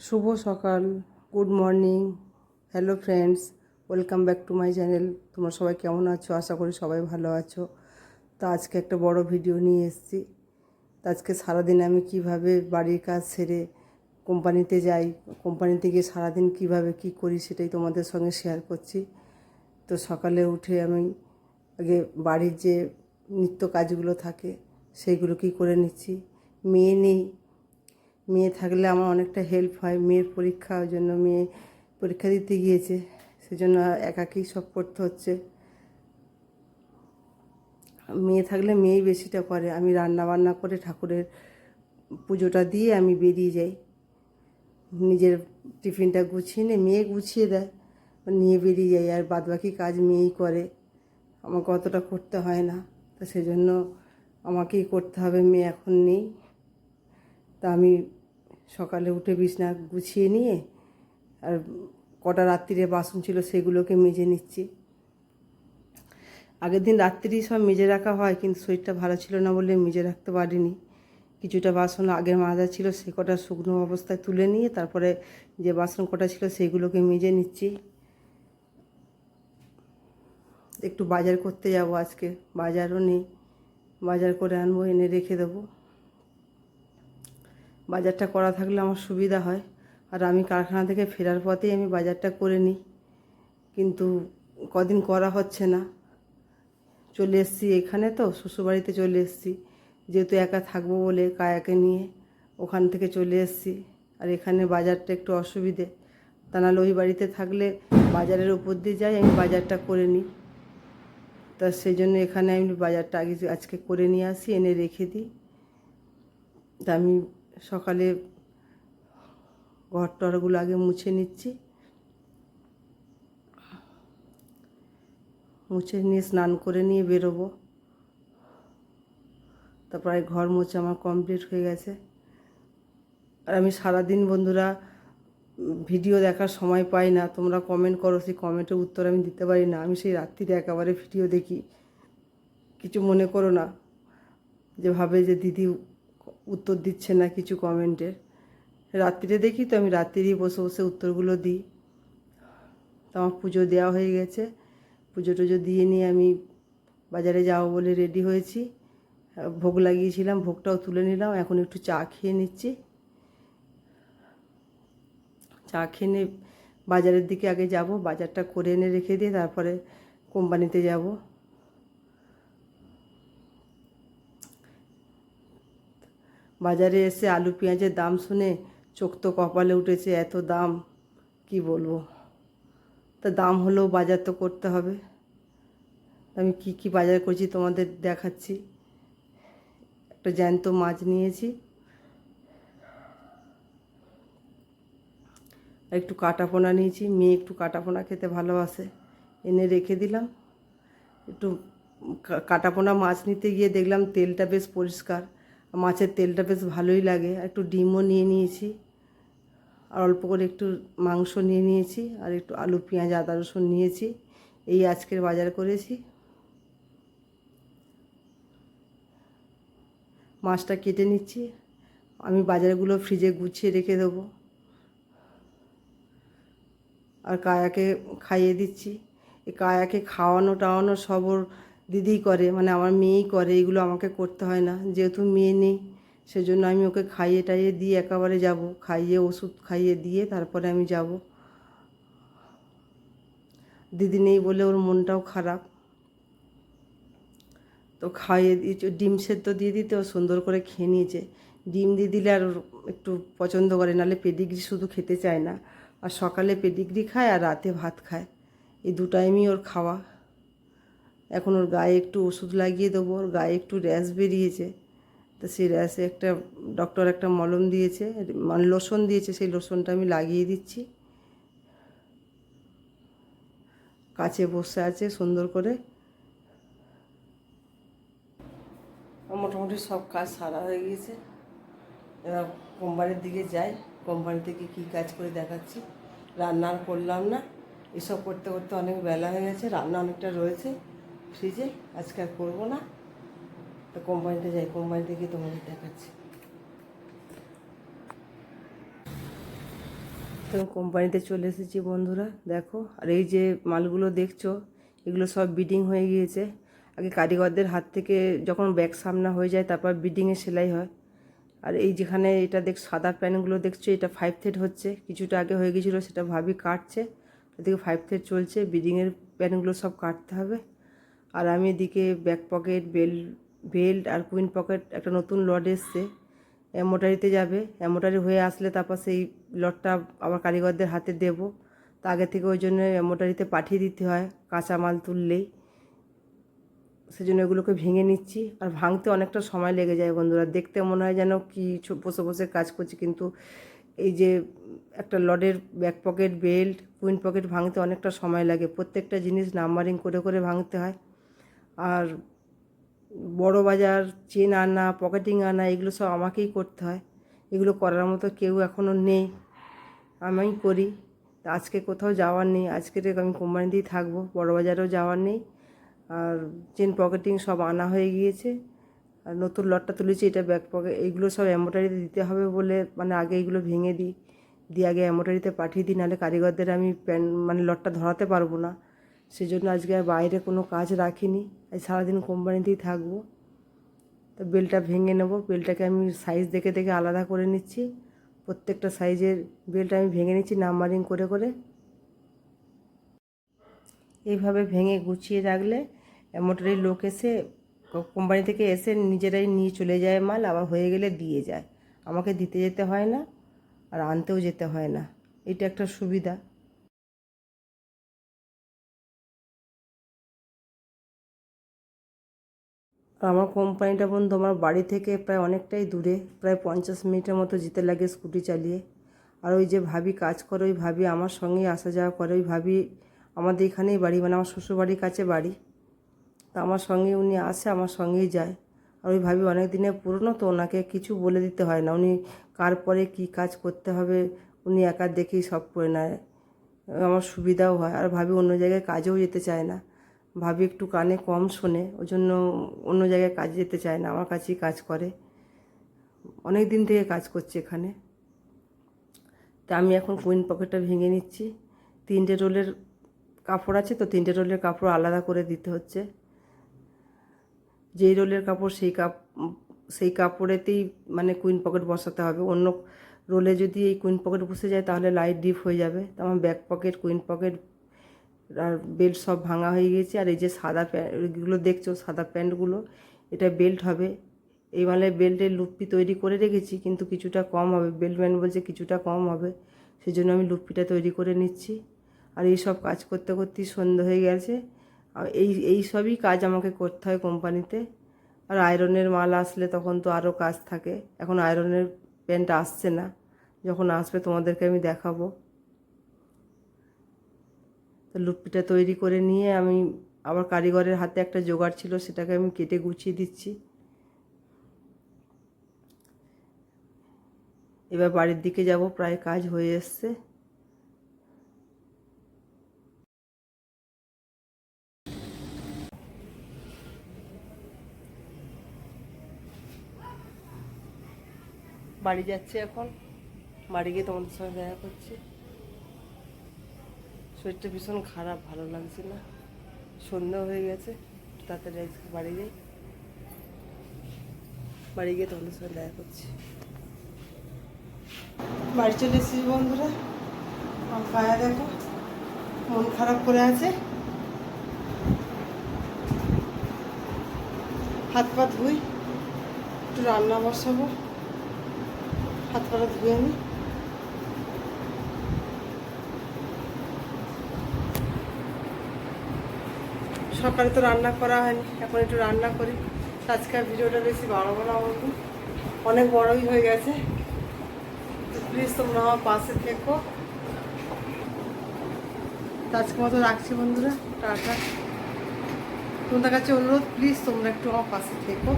শুভ সকাল good morning hello friends welcome back to my channel তোমরা সবাই কেমন আছো? আশা করি সবাই ভালো আছো। তো আজকে একটা বড় ভিডিও নিয়ে এসেছি। তো আজকে সারাদিন আমি কীভাবে বাড়ির কাজ সেরে কোম্পানিতে যাই, কোম্পানিতে গিয়ে সারাদিন কীভাবে কি করি সেটাই তোমাদের সঙ্গে শেয়ার করছি। তো সকালে উঠে আমি আগে বাড়ির যে নিত্য কাজগুলো থাকে, সেইগুলো কি করে নিচ্ছি? মেয়ে নেই মেয়ে থাকলে আমার অনেকটা হেল্প হয়। মেয়ের পরীক্ষা, ওই জন্য মেয়ে পরীক্ষা দিতে গিয়েছে। সেজন্য একাকেই সব করতে হচ্ছে। মেয়ে থাকলে মেয়েই বেশিটা করে। আমি রান্না বান্না করে ঠাকুরের পুজোটা দিয়ে আমি বেরিয়ে যাই। নিজের টিফিনটা গুছিয়ে নিয়ে মেয়ে গুছিয়ে দেয়। নিয়ে বেরিয়ে যাই। আর বাদবাকি কাজ মেয়েই করে। আমাকে অতটা করতে হয় না। তো সেজন্য আমাকেই করতে হবে। মেয়ে এখন নেই। আমি সকালে উঠে বিছনা গুছিয়ে নিয়ে আর কটা রাত্রিরে বাসন ছিল সেগুলোকে মেজে নিচ্ছি। আগের দিন রাত্রি সব মেজে রাখা হয় কিন্তু শরীরটা ভালো ছিল না বলে মেজে রাখতে পারিনি। কিছুটা বাসন আগের মাজা ছিল সে কটা শুকনো অবস্থায় তুলে নিয়ে তারপরে যে বাসন কটা ছিল সেগুলোকে মেজে নিচ্ছি। একটু বাজার করতে যাব আজকে, বাজারও নেই। বাজার করে আনব, এনে রেখে দেবো। বাজারটা করা থাকলে আমার সুবিধা হয়। আর আমি কারখানা থেকে ফেরার পথেই আমি বাজারটা করে নিই। কিন্তু কদিন করা হচ্ছে না। চলে এসেছি এখানে তো, শ্বশুরবাড়িতে চলে এসেছি। যেহেতু একা থাকব বলে কায়াকে নিয়ে ওখান থেকে চলে এসেছি। আর এখানে বাজারটা একটু অসুবিধে। তা নাহলে ওই বাড়িতে থাকলে বাজারের উপর দিয়ে যাই, আমি বাজারটা করে নিই। তা সেই জন্য এখানে আমি বাজারটা আগে, আজকে করে নিয়ে আসি, এনে রেখে দিই। তা আমি সকালে ঘর টরগুলো আগে মুছে নিচ্ছি। মুছে নিয়ে স্নান করে নিয়ে বেরোবো। তা প্রায় ঘর মুছে আমার কমপ্লিট হয়ে গেছে। আর আমি সারাদিন বন্ধুরা ভিডিও দেখার সময় পাই না। তোমরা কমেন্ট করো, সেই কমেন্টের উত্তর আমি দিতে পারি না। আমি সেই রাত্রিতে একেবারে ভিডিও দেখি। কিছু মনে করো না। যে ভাবে যে দিদি উত্তর দিচ্ছে না কিছু কমেন্টের। রাত্রিরে দেখি তো আমি রাত্রিরেই বসে বসে উত্তরগুলো দিই। তো আমার পুজো দেওয়া হয়ে গেছে। পুজো টুজো দিয়ে নিয়ে আমি বাজারে যাব বলে রেডি হয়েছি। ভোগ লাগিয়েছিলাম, ভোগটাও তুলে নিলাম, এখন একটু চা খেয়ে নিচ্ছি। চা খেয়ে নিয়ে বাজারের দিকে আগে যাব, বাজারটা করে এনে রেখে দিয়ে তারপরে কোম্পানিতে যাব। বাজারে এসে আলু পেঁয়াজের দাম শুনে চোখ তো কপালে উঠেছে, এত দাম, কি বলব? তা দাম হলেও বাজার তো করতে হবে। আমি কি কি বাজার করছি তোমাদের দেখাচ্ছি। একটা জ্যান্ত মাছ নিয়েছি। একটু কাটাপোনা নিয়েছি। মেয়ে একটু কাটাপোনা খেতে ভালোবাসে, এনে রেখে দিলাম। একটু কাটাপোনা মাছ নিতে গিয়ে দেখলাম তেলটা বেশ পরিষ্কার। মাছের তেলটা বেশ ভালোই লাগে। একটু ডিমও নিয়ে নিয়েছি। আর অল্প করে একটু মাংস নিয়ে নিয়েছি। আর একটু আলু, পেঁয়াজ, আদা রসুন নিয়েছি। এই আজকের বাজার করেছি। মাছটা কেটে নিচ্ছি। আমি বাজারগুলো ফ্রিজে গুছিয়ে রেখে দেবো। আর কায়াকে খাইয়ে দিচ্ছি। এই কায়াকে খাওয়ানো টাওয়ানো সব ওর দিদিই করে মানে আমার মেয়েই করে, এগুলো আমাকে করতে হয় না। যেহেতু মেয়ে নেই, সেজন্য আমি ওকে খাইয়ে টাইয়ে দিয়ে একেবারে যাব। খাইয়ে ওষুধ খাইয়ে দিয়ে তারপরে আমি যাব। দিদি নেই বলে ওর মনটাও খারাপ। তো খাইয়ে দিয়েছে ডিম সেদ্ধ দিয়ে দিতে ও সুন্দর করে খেয়ে নিয়েছে। ডিম দিয়ে দিলে আর একটু পছন্দ করে, নাহলে পেডিগ্রি শুধু খেতে চায় না। আর সকালে পেডিগ্রি খায় আর রাতে ভাত খায়। এই দু টাইমই ওর খাওয়া। এখন ওর গায়ে একটু ওষুধ লাগিয়ে দেবো, ওর গায়ে একটু র্যাশ বেরিয়েছে। তো সেই র্যাশে একটা ডক্টর একটা মলম দিয়েছে মানে লোশন দিয়েছে, সেই লোশনটা আমি লাগিয়ে দিচ্ছি। কাছে বসে আছে, সুন্দর করে। মোটামুটি সব কাজ সারা হয়ে গিয়েছে। এবার কোম্পানির দিকে যাই, কোম্পানি থেকে কী কাজ করে দেখাচ্ছি। রান্না করলাম না, এসব করতে করতে অনেক বেলা হয়ে গেছে, রান্না অনেকটা রয়েছে। ফ্রিজে আজকে আর করব না। তো কোম্পানিতে যাই, কোম্পানিতে গিয়ে তোমাদের দেখাচ্ছি। আমি কোম্পানিতে চলে এসেছি বন্ধুরা, দেখো। আর এই যে মালগুলো দেখছ, এগুলো সব বিডিং হয়ে গিয়েছে। আগে কারিগরদের হাত থেকে যখন ব্যাগ সামনা হয়ে যায়, তারপর বিডিংয়ে সেলাই হয়। আর এই যেখানে এটা দেখ, সাদা প্যানগুলো দেখছ, এটা ফাইভ থ্রেড হচ্ছে। কিছুটা আগে হয়ে গেছিল সেটা ভাবি কাটছে। এদিকে ফাইভ থ্রেড চলছে বিডিংয়ের প্যানগুলো সব কাটতে হবে। আর আমি এদিকে ব্যাক পকেট বেল্ট বেল্ট আর কুইন পকেট একটা নতুন লড এসছে। অ্যামোটারিতে যাবে। অ্যামোটারি হয়ে আসলে তারপর সেই লটটা আবার কারিগরদের হাতে দেব। তা আগে থেকে ওই জন্য অ্যামোটারিতে পাঠিয়ে দিতে হয়, কাঁচা মাল তুললেই। সেজন্য এগুলোকে ভেঙে নিচ্ছি। আর ভাঙতে অনেকটা সময় লেগে যায় বন্ধুরা। দেখতে মনে হয় যেন কি বসে বসে কাজ করছি। কিন্তু এই যে একটা লডের back pocket belt queen pocket ভাঙতে অনেকটা সময় লাগে। প্রত্যেকটা জিনিস নাম্বারিং করে করে ভাঙতে হয়। আর বড় বাজার, চেন আনা, পকেটিং আনা, এগুলো সব আমাকেই করতে হয়। এগুলো করার মতো কেউ এখনও নেই। আমি করি। আজকে কোথাও যাওয়ার নেই। আজকে আমি কোম্পানিতেই থাকব। বড় বাজারেও যাওয়ার নেই। আর চেন পকেটিং সব আনা হয়ে গিয়েছে। আর নতুন লটটা তুলেছি, এটা ব্যাক পকেট এইগুলো সব অ্যামোটারিতে দিতে হবে বলে মানে আগে এইগুলো ভেঙে দিই। দিয়ে আগে অ্যামোটারিতে পাঠিয়ে দিই, নাহলে কারিগরদের আমি প্যান মানে লটটা ধরাতে পারব না। সেই জন্য আজকে আর বাইরে কোনো কাজ রাখিনি। আজ সারাদিন কোম্পানিতেই থাকব। তো বেলটা ভেঙে নেব। বেলটাকে আমি সাইজ দেখে দেখে আলাদা করে নিচ্ছি। প্রত্যেকটা সাইজের বেলটা আমি ভেঙে নিচ্ছি নাম্বারিং করে করে। এইভাবে ভেঙে গুছিয়ে রাখলে মোটরের লোক এসে, কোম্পানি থেকে এসে নিজেরাই নিয়ে চলে যায় মাল, আবার হয়ে গেলে দিয়ে যায়। আমাকে দিতে যেতে হয় না, আর আনতেও যেতে হয় না। এটা একটা সুবিধা। আর আমার কোম্পানিটা বন্ধু, আমার বাড়ি থেকে প্রায় অনেকটাই দূরে, প্রায় পঞ্চাশ মিনিটের মতো যেতে লাগে স্কুটি চালিয়ে। আর ওই যে ভাবি কাজ করে, ওই ভাবি আমার সঙ্গেই আসা যাওয়া করে, ওই ভাবি আমাদের এখানেই বাড়ি মানে আমার শ্বশুরবাড়ির কাছে বাড়ি। তা আমার সঙ্গে উনি আসে, আমার সঙ্গেই যায়। আর ওই ভাবি অনেক দিনের পুরনো তো, ওনাকে কিছু বলে দিতে হয় না। উনি কার পরে কী কাজ করতে হবে, উনি একা দেখেই সব করে নেয়। আমার সুবিধাও হয়। আর ভাবি অন্য জায়গায় কাজেও যেতে চায় না। ভাবি একটু কানে কম শোনে ওই জন্য অন্য জায়গায় কাজে যেতে চায় না, আমার কাছেই কাজ করে। অনেক দিন থেকে কাজ করছে এখানে। তা আমি এখন কুইন পকেটটা ভেঙে নিচ্ছি। তিনটে রোলের কাপড় আছে তো, তিনটে রোলের কাপড় আলাদা করে দিতে হচ্ছে। যেই রোলের কাপড় সেই কাপ, সেই কাপড়েতেই মানে কুইন পকেট বসাতে হবে। অন্য রোলে যদি এই কুইন পকেট বসে যায় তাহলে লাইট ডিপ হয়ে যাবে। তো আমার ব্যাক পকেট কুইন পকেট আর বেল্ট সব ভাঙা হয়ে গেছে। আর এই যে সাদা প্যান্টগুলো দেখছ? সাদা প্যান্টগুলো, এটা বেল্ট হবে। এই মালে বেল্টের লুপ্পি তৈরি করে রেখেছি, কিন্তু কিছুটা কম হবে। বেল্ট ম্যান বলছে কিছুটা কম হবে। সেই জন্য আমি লুপ্পিটা তৈরি করে নিচ্ছি। আর এই সব কাজ করতে করতেই সন্ধে হয়ে গেছে। এই এই সবই কাজ আমাকে করতে হয় কোম্পানিতে। আর আয়রনের মাল আসলে তখন তো আরও কাজ থাকে। এখন আয়রনের প্যান্ট আসছে না। যখন আসবে তোমাদেরকে আমি দেখাবো। তো লুপ্পিটা তৈরি করে নিয়ে আমি আবার কারিগরের হাতে একটা জোগাড় ছিল, সেটাকে আমি কেটে গুছিয়ে দিচ্ছি। এবার বাড়ির দিকে যাব, প্রায় কাজ হয়ে এসছে। বাড়ি যাচ্ছি এখন। বাড়ি গিয়ে তোমাদের সঙ্গে দেখা করছি। শরীরটা ভীষণ খারাপ, ভালো লাগছে না। সন্ধ্যা হয়ে গেছে, তাড়াতাড়ি আজকে বাড়ি যাই। বাড়ি গিয়ে তোমাদের সঙ্গে দেখা করছি। বাড়ি চলে এসেছি বন্ধুরা। পায়া দেখো, মন খারাপ করে আছে। হাত পা ধুই, একটু রান্না বসাবো। হাত পাটা ধুয়ে নিই সকালে তো রান্না করা হয়নি, এখন একটু রান্না করি। আজকে ভিডিওটা বেশি বাড়াবো না বলব অনেক বড়ই হয়ে গেছে। প্লিজ তোমরা আমার পাশে থেকো। আজকে মতো রাখছি বন্ধুরা, টাটা। তোমাদের কাছে অনুরোধ প্লিজ তোমরা একটু আমার পাশে থেকো।